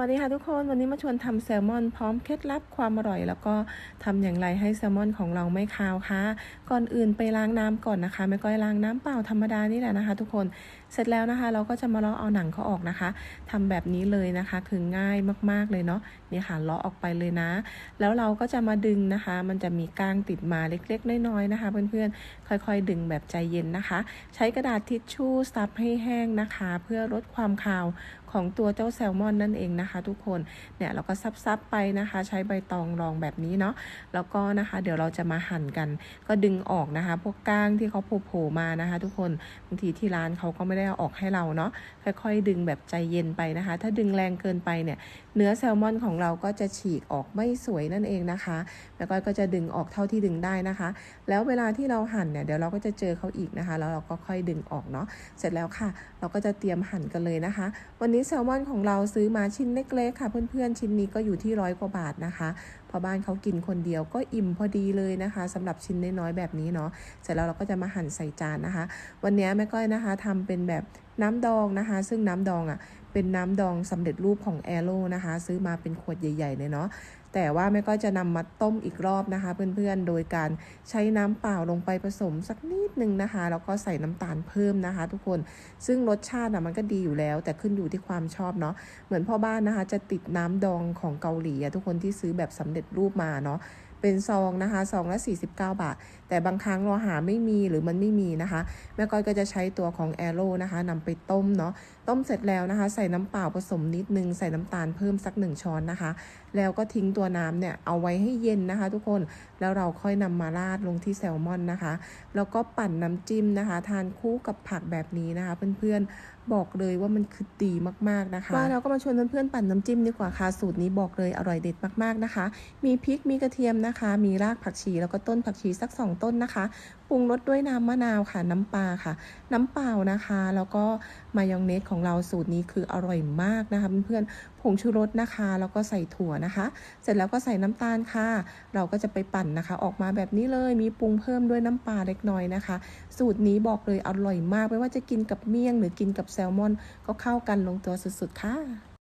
วัสดีค่ะทุกคนวันนี้มาชวนทำแซลมอนพร้อมเคล็ดลับความอร่อย แล้วก็ทำอย่างไรให้แซลมอนของเราไม่คาวค่ะก่อนอื่นไปล้างน้ำก่อนนะคะไม่ก้อยล้างน้ำเปล่าธรรมดานี่แหละนะคะ ทุกคนเสร็จแล้วนะคะ เราก็จะมาเลาะเอาหนังเขาออกนะคะทำแบบนี้เลยนะคะ คือง่ายมากๆเลยเนาะนี่ค่ะเลาะออกไปเลยนะ แล้วเราก็จะมาดึงนะคะ มันจะมีก้างติดมาเล็กๆน้อยๆนะคะ เพื่อนๆค่อยๆ ดึงแบบใจเย็นนะคะ ใช้กระดาษทิชชู่ซับให้แห้งนะคะ เพื่อลดความคาวของตัวเจ้าแซลมอนนั่นเองนะคะคะทุกคนเนี่ยเราก็ซับๆไปนะคะ ใช้ใบตองรองแบบนี้เนาะแล้วก็นะคะเดี๋ยวเราจะมาหั่นกัน ก็ดึงออกนะคะ พวกก้างที่เขาโผล่มานะคะ ทุกคนบางทีที่ร้านเขาก็ไม่ได้เอาออกให้เราเนาะค่อยๆ ดึงแบบใจเย็นไปนะคะ ถ้าดึงแรงเกินไปเนี่ยเนื้อแซลมอนของเราก็จะฉีกออกไม่สวยนั่นเองนะคะแล้วก็จะดึงออกเท่าที่ดึงได้นะคะ แล้วเวลาที่เราหั่นเนี่ยเดี๋ยวเราก็จะเจอเขาอีกนะคะ แล้วเราก็ค่อยดึงออกเนาะเสร็จแล้วค่ะ เราก็จะเตรียมหั่นกันเลยนะคะ วันนี้แซลมอนของเราซื้อมาชิ้นเล็กๆค่ะ เพื่อนๆ ชิ้นนี้ก็อยู่ที่ร้อยกว่าบาทนะคะพอบ้านเขากินคนเดียวก็อิ่มพอดีเลยนะคะสำหรับชิ้นน้อยๆแบบนี้เนาะเสร็จแล้วเราก็จะมาหั่นใส่จานนะคะ วันนี้แม่ก้อยนะคะทำเป็นแบบน้ำดองนะคะ ซึ่งน้ำดองอะ่ะเป็นน้ำดองสำเร็จรูปของแอโร่นะคะ ซื้อมาเป็นขวดใหญ่ ๆ เลยเนาะ แต่ว่าแม่ก็จะนำมาต้มอีกรอบนะคะ เพื่อนๆ โดยการใช้น้ำเปล่าลงไปผสมสักนิดนึงนะคะ แล้วก็ใส่น้ำตาลเพิ่มนะคะ ทุกคน ซึ่งรสชาติมันก็ดีอยู่แล้ว แต่ขึ้นอยู่ที่ความชอบเนาะ เหมือนพ่อบ้านนะคะ จะติดน้ำดองของเกาหลีอะทุกคนที่ซื้อแบบสำเร็จรูปมาเนาะเป็นซองนะคะซองละ 49 บาท แต่บางครั้งเราหาไม่มีหรือมันไม่มีนะคะ แม่ก้อยก็จะใช้ตัวของแอโร่นะคะนำไปต้มเนาะต้มเสร็จแล้วนะคะ ใส่น้ำเปล่าผสมนิดนึง ใส่น้ำตาลเพิ่มสักหนึ่งช้อนนะคะ แล้วก็ทิ้งตัวตัวน้ำเนี่ยเอาไว้ให้เย็นนะคะ ทุกคนแล้วเราค่อยนำมาราดลงที่แซลมอนนะคะ แล้วก็ปั่นน้ำจิ้มนะคะ ทานคู่กับผักแบบนี้นะคะ เพื่อนๆ บอกเลยว่ามันคือดีมากๆนะคะว่าเราก็มาชวนเพื่อนๆปั่นน้ำจิ้มดีกว่าค่ะสูตรนี้บอกเลยอร่อยเด็ดมากๆนะคะ มีพริกมีกระเทียมนะคะ มีรากผักชีแล้วก็ต้นผักชีสัก 2 ต้นนะคะปรุงรสด้วยน้ำมะนาวค่ะ น้ำปลาค่ะ น้ำเปล่านะคะ แล้วก็มายองเนสของเราสูตรนี้คืออร่อยมากนะคะเพื่อนๆผงชูรสนะคะ แล้วก็ใส่ถั่วนะคะ เสร็จแล้วก็ใส่น้ำตาลค่ะ เราก็จะไปปั่นนะคะ ออกมาแบบนี้เลยมีปรุงเพิ่มด้วยน้ำปลาเล็กน้อยนะคะ สูตรนี้บอกเลยอร่อยมากไม่ว่าจะกินกับเมี่ยงหรือกินกับแซลมอนก็เข้ากันลงตัวสุดๆค่ะ